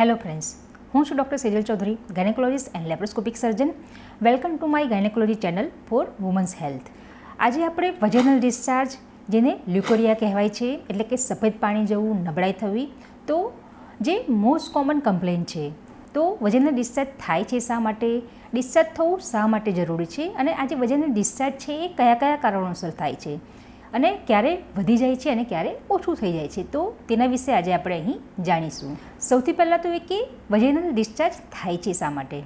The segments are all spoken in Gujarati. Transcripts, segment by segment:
હેલો ફ્રેન્ડ્સ હું છું doctor Sejal Chaudhary gynaecologist and laparoscopic surgeon welcome to my gynaecology channel for women's health આજે આપણે વજનલ ડિસ્ચાર્જ જેને લ્યુકોરિયા કહેવાય છે, એટલે કે સફેદ પાણી જેવું નબળાઈ થવી, તો જે મોસ્ટ કોમન કમ્પ્લેન છે, તો વજનલ ડિસ્ચાર્જ થાય છે શા માટે? ડિસ્ચાર્જ થવું શા માટે જરૂરી છે? અને આ જે વજનલ ડિસ્ચાર્જ છે એ કયા કયા કારણોસર થાય છે? અને ક્યારે વધી જાય છે અને ક્યારે ઓછું થઈ જાય છે. તો તેના વિશે આજે આપણે અહીં જાણીશું. સૌથી પહેલાં તો એ કે વજનલ ડિસ્ચાર્જ થાય છે શા માટે?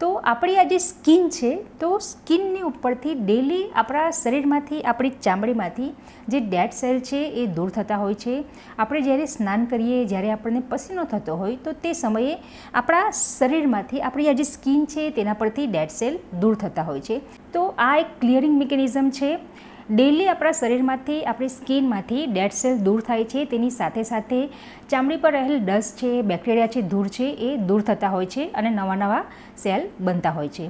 તો આપણી આ જે સ્કિન છે, તો સ્કિનની ઉપરથી ડેલી આપણા શરીરમાંથી, આપણી ચામડીમાંથી જે ડેડ સેલ છે એ દૂર થતા હોય છે. આપણે જ્યારે સ્નાન કરીએ, જ્યારે આપણને પસીનો થતો હોય, તો તે સમયે આપણા શરીરમાંથી આપણી આ જે સ્કિન છે, તેના પરથી ડેડ સેલ દૂર થતા હોય છે. તો આ એક ક્લિયરિંગ મિકેનિઝમ છે. ડેલી આપણા શરીરમાંથી, આપણી સ્કિનમાંથી ડેડ સેલ દૂર થાય છે. તેની સાથે સાથે ચામડી પર રહેલ ડસ્ટ છે બેક્ટેરિયા છે, ધૂળ છે, એ દૂર થતા હોય છે અને નવા નવા સેલ બનતા હોય છે.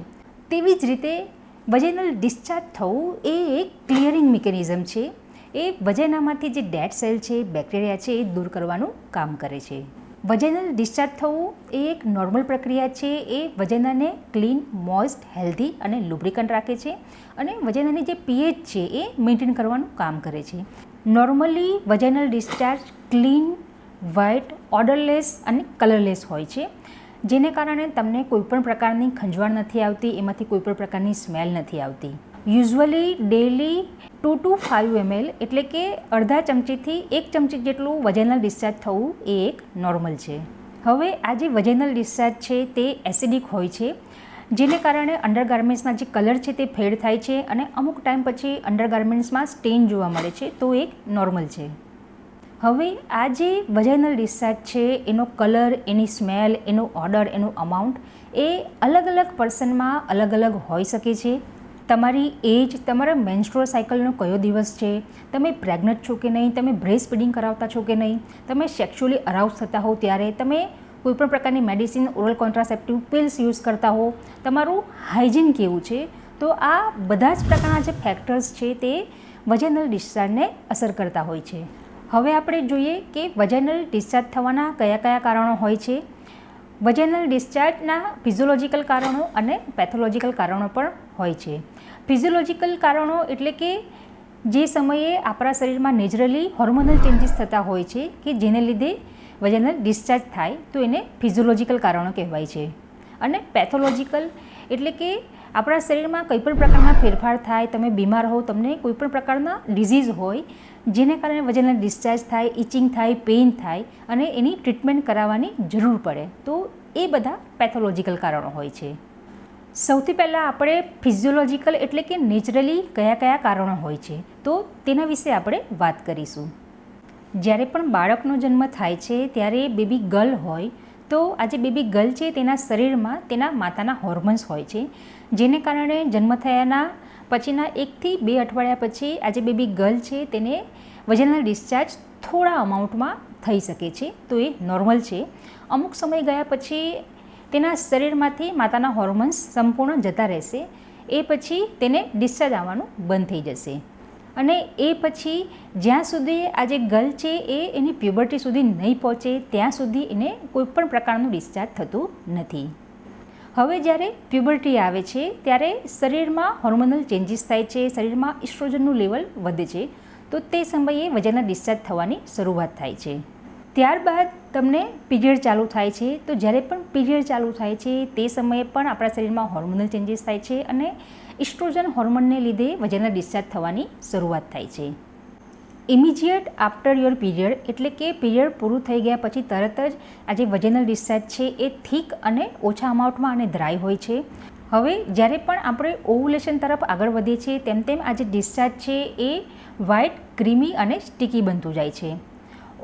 તેવી જ રીતે વજેનલ ડિસ્ચાર્જ થવું એ એક ક્લિયરિંગ મિકેનિઝમ છે. એ વજેનામાંથી જે ડેડ સેલ છે બેક્ટેરિયા છે, એ દૂર કરવાનું કામ કરે છે. વજેનલ ડિસ્ચાર્જ થવું એ એક નોર્મલ પ્રક્રિયા છે. એ વજેનાને ક્લીન, મોઇસ્ટ, હેલ્ધી અને લુબ્રિકન્ટ રાખે છે અને વજેનાની જે પીએચ છે એ મેન્ટેન કરવાનું કામ કરે છે. Normally vaginal discharge clean, white, odourless અને કલરલેસ હોય છે. જેને કારણે તમને કોઈપણ પ્રકારની ખંજવાળ નથી આવતી, એમાંથી કોઈપણ પ્રકારની સ્મેલ નથી આવતી. Usually daily two to five M L એટલે કે અડધા ચમચીથી એક ચમચી જેટલું વજનલ ડિસ્ચાર્જ થવું એ એક નોર્મલ છે. હવે આ જે વજનલ ડિસ્ચાર્જ છે તે એસિડિક હોય છે, જેને કારણે અંડરગાર્મેન્ટ્સના જે કલર છે તે ફેડ થાય છે અને અમુક ટાઈમ પછી અંડરગાર્મેન્ટ્સમાં સ્ટેન જોવા મળે છે, તો એક નોર્મલ છે. હવે આ જે વજાઇનલ ડિસ્ચાર્જ છે, એનો કલર, એની સ્મેલ, એનો ઓર્ડર, એનું અમાઉન્ટ એ અલગ અલગ પર્સનમાં અલગ અલગ હોઈ શકે છે. તમારી એજ, તમારા મેન્સ્ટ્રોલ સાયકલનો કયો દિવસ છે? તમે પ્રેગ્નન્ટ છો કે નહીં? તમે બ્રેસ્ટ ફીડિંગ કરાવતા છો કે નહીં? તમે સેક્સ્યુઅલી અરાઉઝ થતા હો ત્યારે તમે કોઈપણ પ્રકારની medicine oral contraceptive pills use કરતા હો. તમારું હાઇજીન કેવું છે? તો આ બધા જ પ્રકારના જે ફેક્ટર્સ છે તે વજનલ ડિસ્ચાર્જને અસર કરતા હોય છે. હવે આપણે જોઈએ કે વજનલ ડિસ્ચાર્જ થવાના કયા કયા કારણો હોય છે. વજનલ ડિસ્ચાર્જના ફિઝિયોલોજીકલ કારણો અને પેથોલોજીકલ કારણો પણ હોય છે. ફિઝિયોલોજિકલ કારણો એટલે કે જે સમયે આપણા શરીરમાં નેચરલી હોર્મોનલ ચેન્જીસ થતા હોય છે કે જેને લીધે વજનલ ડિસ્ચાર્જ થાય, તો એને ફિઝિયોલોજિકલ કારણો કહેવાય છે. અને પેથોલોજીકલ એટલે કે આપણા શરીરમાં કોઈ પણ પ્રકારના ફેરફાર થાય, તમે બીમાર હો તમને કોઈ પણ પ્રકારના ડિઝીઝ હોય, જેને કારણે વજનના ડિસ્ચાર્જ થાય ઇચિંગ થાય પેઇન થાય, અને એની ટ્રીટમેન્ટ કરાવવાની જરૂર પડે. તો એ બધા પેથોલોજીકલ કારણો હોય છે. સૌથી પહેલાં આપણે ફિઝિયોલોજીકલ એટલે કે નેચરલી કયા કયા કારણો હોય છે, તો તેના વિશે આપણે વાત કરીશું. જ્યારે પણ બાળકનો જન્મ થાય છે, ત્યારે બેબી ગર્લ હોય, તો આ જે બેબી ગર્લ છે, તેના શરીરમાં તેના માતાના હોર્મોન્સ હોય છે, જેને કારણે જન્મ થયાના પછીના એકથી બે અઠવાડિયા પછી આજે બેબી ગર્લ છે, તેને વજનના ડિસ્ચાર્જ થોડા અમાઉન્ટમાં થઈ શકે છે, તો એ નોર્મલ છે. અમુક સમય ગયા પછી તેના શરીરમાંથી માતાના હોર્મોન્સ સંપૂર્ણ જતા રહેશે. એ પછી તેને ડિસ્ચાર્જ આવવાનું બંધ થઈ જશે. અને એ પછી જ્યાં સુધી આ જે ગર્લ છે એ એની પ્યુબર્ટી સુધી નહીં પહોંચે, ત્યાં સુધી એને કોઈપણ પ્રકારનું ડિસ્ચાર્જ થતું નથી. હવે જ્યારે પ્યુબર્ટી આવે છે, ત્યારે શરીરમાં હોર્મોનલ ચેન્જીસ થાય છે, શરીરમાં ઇસ્ટ્રોજનનું લેવલ વધે છે, તો તે સમયે વજનના ડિસ્ચાર્જ થવાની શરૂઆત થાય છે. ત્યારબાદ તમને પીરિયડ ચાલુ થાય છે, તો જ્યારે પણ પીરિયડ ચાલુ થાય છે, તે સમયે પણ આપણા શરીરમાં હોર્મોનલ ચેન્જીસ થાય છે અને ઇસ્ટ્રોજન હોર્મોનને લીધે વજનના ડિસ્ચાર્જ થવાની શરૂઆત થાય છે. ઇમિજિએટ આફ્ટર યોર પીરિયડ એટલે કે પીરિયડ પૂરું થઈ ગયા પછી તરત જ આ જે વજનલ ડિસ્ચાર્જ છે એ થીક અને ઓછા અમાઉન્ટમાં અને ડ્રાય હોય છે. હવે જ્યારે પણ આપણે ઓવુલેશન તરફ આગળ વધીએ છીએ, તેમ તેમ આ જે ડિસ્ચાર્જ છે એ વ્હાઇટ ક્રીમી અને સ્ટીકી બનતું જાય છે.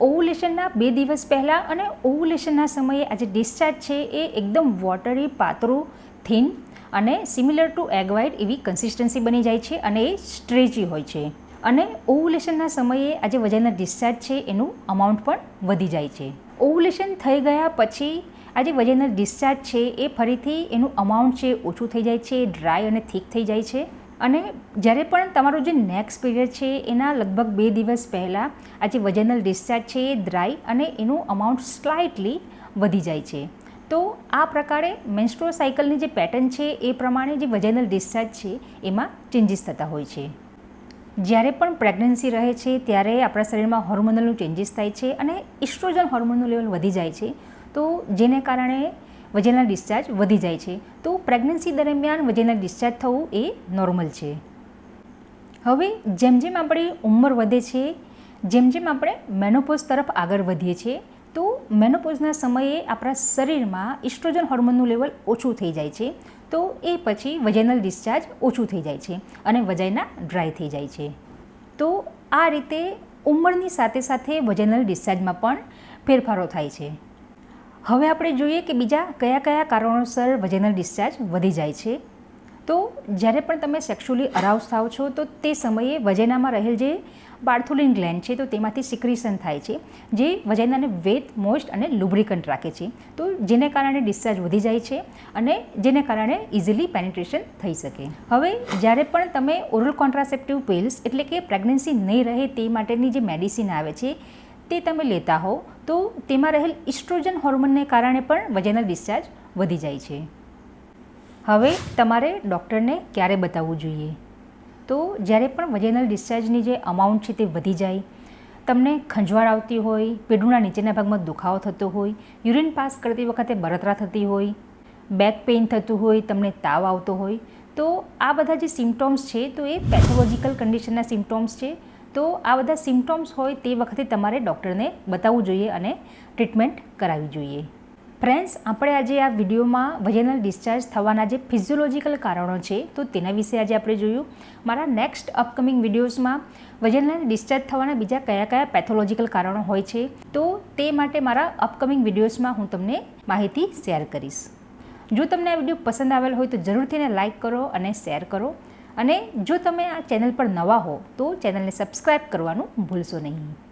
ઓવુલેશનના બે દિવસ પહેલાં અને ઓવુલેશનના સમયે આજે ડિસ્ચાર્જ છે એ એકદમ વોટરી પાતળું થીન અને સિમિલર ટુ એગ એવી કન્સિસ્ટન્સી બની જાય છે અને એ સ્ટ્રેચી હોય છે. અને ઓવુલેશનના સમયે આજે વજનના ડિસ્ચાર્જ છે એનું અમાઉન્ટ પણ વધી જાય છે. ઓવુલેશન થઈ ગયા પછી આજે વજનના ડિસ્ચાર્જ છે એ ફરીથી એનું અમાઉન્ટ છે ઓછું થઈ જાય છે ડ્રાય અને થીક થઈ જાય છે. અને જ્યારે પણ તમારું જે નેક્સ્ટ પીરિયડ છે, એના લગભગ બે દિવસ પહેલાં આ જે વજનલ ડિસ્ચાર્જ છે, એ ડ્રાય અને એનું અમાઉન્ટ સ્લાઇટલી વધી જાય છે. તો આ પ્રકારે મેન્સ્ટ્રો સાયકલની જે પેટર્ન છે, એ પ્રમાણે જે વજનલ ડિસ્ચાર્જ છે, એમાં ચેન્જીસ થતા હોય છે. જ્યારે પણ પ્રેગ્નન્સી રહે છે, ત્યારે આપણા શરીરમાં હોર્મોનલનું ચેન્જીસ થાય છે અને ઇસ્ટ્રોજન હોર્મોનનું લેવલ વધી જાય છે. તો જેને કારણે વજનના ડિસ્ચાર્જ વધી જાય છે. તો પ્રેગ્નન્સી દરમિયાન વજનના ડિસ્ચાર્જ થવું એ નોર્મલ છે. હવે જેમ જેમ આપણી ઉંમર વધે છે, જેમ જેમ આપણે મેનોપોઝ તરફ આગળ વધીએ છીએ, તો મેનોપોઝના સમયે આપણા શરીરમાં ઇસ્ટ્રોજન હોર્મોનનું લેવલ ઓછું થઈ જાય છે. તો એ પછી વજાઇનલ ડિસ્ચાર્જ ઓછું થઈ જાય છે અને વજાઇના ડ્રાય થઈ જાય છે. તો આ રીતે ઉંમરની સાથે સાથે વજાઇનલ ડિસ્ચાર્જમાં પણ ફેરફારો થાય છે. હવે આપણે જોઈએ કે બીજા કયા કયા કારણોસર વજેનલ ડિસ્ચાર્જ વધી જાય છે. તો જ્યારે પણ તમે સેક્સ્યુઅલી અરાઉઝ થાવ છો, તો તે સમયે વજેનામાં રહેલ જે બાર્થોલિન ગ્લેન્ડ છે, તો તેમાંથી સિક્રિશન થાય છે, જે વજેનાને વેટ મોસ્ટ અને લુબ્રિકન્ટ રાખે છે. તો જેને કારણે ડિસ્ચાર્જ વધી જાય છે અને જેને કારણે ઇઝીલી પેનિટ્રેશન થઈ શકે. હવે જ્યારે પણ તમે ઓરલ કોન્ટ્રાસેપ્ટિવ પિલ્સ એટલે કે પ્રેગ્નન્સી નહીં રહે તે માટેની જે મેડિસિન આવે છે તે તમે લેતા હો તો તેમાં રહેલ ઇસ્ટ્રોજન હોર્મોનને કારણે પણ વજનલ ડિસ્ચાર્જ વધી જાય છે. હવે તમારે ડૉક્ટરને ક્યારે બતાવવું જોઈએ? તો જ્યારે પણ વજેનલ ડિસ્ચાર્જની જે અમાઉન્ટ છે તે વધી જાય, તમને ખંજવાળ આવતી હોય પેડુના નીચેના ભાગમાં દુખાવો થતો હોય, યુરિન પાસ કરતી વખતે બળતરા થતી હોય, બેક પેઇન થતું હોય, તમને તાવ આવતો હોય, તો આ બધા જે સિમ્ટોમ્સ છે, તો એ પેથોલોજીકલ કન્ડિશનના સિમ્ટોમ્સ છે તો આ બધા સિમ્ટોમ્સ હોય તે વખતે તમારે ડૉક્ટરને બતાવવું જોઈએ અને ટ્રીટમેન્ટ કરાવવી જોઈએ. ફ્રેન્ડ્સ આપણે આજે આ વિડીયોમાં વજનલ ડિસ્ચાર્જ થવાના જે ફિઝિયોલોજીકલ કારણો છે, તો તેના વિશે આજે આપણે જોયું. મારા નેક્સ્ટ અપકમિંગ વિડીયોઝમાં વજનલ ડિસ્ચાર્જ થવાના બીજા કયા કયા પેથોલોજીકલ કારણો હોય છે, તો તે માટે મારા અપકમિંગ વિડીયોઝમાં હું તમને માહિતી શેર કરીશ. જો તમને આ વીડિયો પસંદ આવેલ હોય તો જરૂરથી લાઇક કરો અને શેર કરો. અને જો તમે આ ચેનલ પર નવા હો તો ચેનલને સબસ્ક્રાઈબ કરવાનું ભૂલશો નહીં.